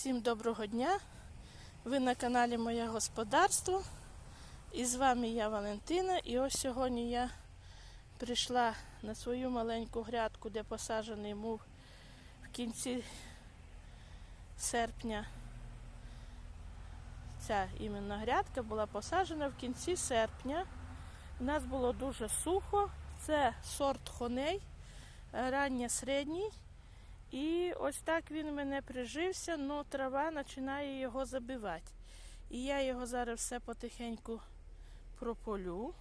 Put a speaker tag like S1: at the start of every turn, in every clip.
S1: Всім доброго дня! Ви на каналі Моє Господарство. І з вами я Валентина. І ось сьогодні я прийшла на свою маленьку грядку, де посаджений мув в кінці серпня. Ця іменно грядка була посаджена в кінці серпня. У нас було дуже сухо. Це сорт хоней, рання середній. І ось так він мене прижився, але трава починає його забивати. І я його зараз все потихеньку прополю,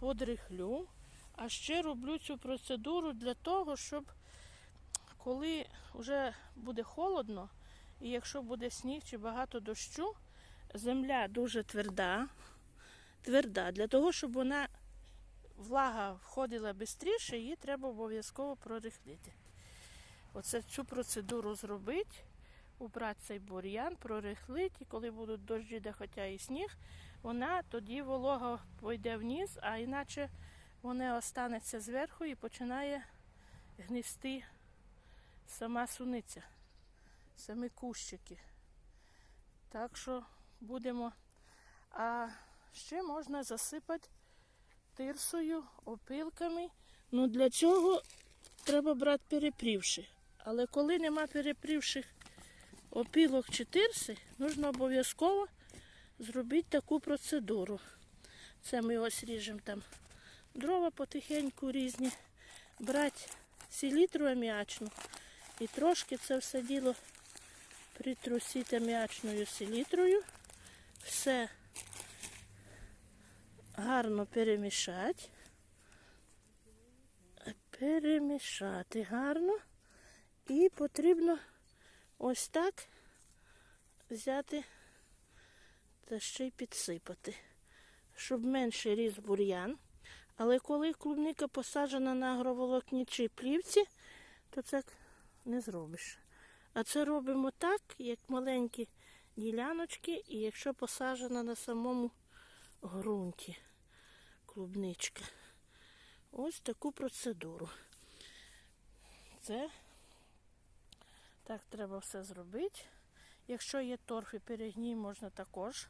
S1: подрихлю. А ще роблю цю процедуру для того, щоб коли вже буде холодно, і якщо буде сніг чи багато дощу, земля дуже тверда, тверда. Для того, щоб вона влага входила швидше, її треба обов'язково прорихлити. Оце цю процедуру зробити, убрати цей бур'ян, прорихлити, і коли будуть дощі, де хоча і сніг, вона тоді волога пойде вниз, а іначе вона останеться зверху і починає гнисти сама суниця, самі кущики. Так що будемо. А ще можна засипати тирсою, опилками. Ну для цього треба брати перепрівши. Але коли нема перепрівших опілок чи тирси, потрібно обов'язково зробити таку процедуру. Це ми ось ріжемо там дрова потихеньку різні, брати селітру аміачну і трошки це все діло притрусити аміачною селітрою. Все гарно перемішати перемішати гарно. І потрібно ось так взяти та ще й підсипати, щоб менше ріс бур'ян. Але коли клубника посаджена на агроволокнічій плівці, то це не зробиш. А це робимо так, як маленькі діляночки, і якщо посаджена на самому ґрунті клубничка. Ось таку процедуру. Це так треба все зробити. Якщо є торф і перегній, можна також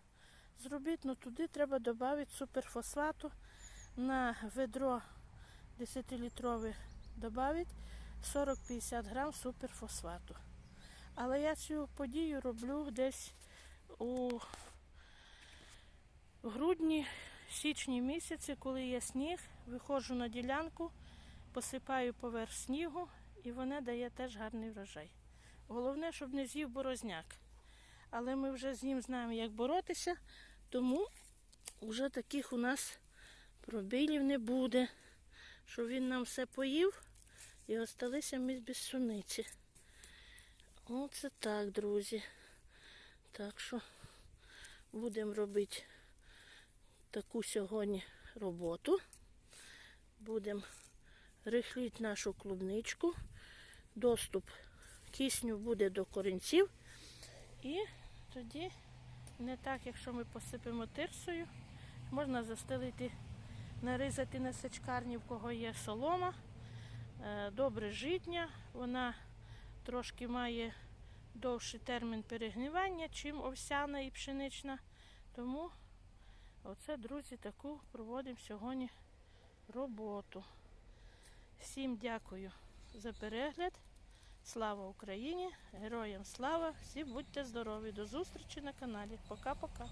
S1: зробити, але туди треба додати суперфосфату на ведро 10-літрове додати 40-50 грам суперфосфату. Але я цю подію роблю десь у грудні січні місяці, коли є сніг, виходжу на ділянку, посипаю поверх снігу і вона дає теж гарний врожай. Головне, щоб не з'їв борозняк. Але ми вже з ним знаємо, як боротися, тому вже таких у нас пробілів не буде, щоб він нам все поїв і осталися ми без суниці. Оце так, друзі. Так що будемо робити таку сьогодні роботу. Будемо рихлити нашу клубничку. Доступ кисню буде до корінців. І тоді, не так, якщо ми посипемо тирсою, можна застелити, нарізати на сачкарні, в кого є солома. Е, Добре житня, вона трошки має довший термін перегнивання, чим овсяна і пшенична. Тому Оце, друзі, таку проводимо сьогодні роботу. Всім дякую за перегляд. Слава Україні! Героям слава! Всі будьте здорові! До зустрічі на каналі. Пока-пока!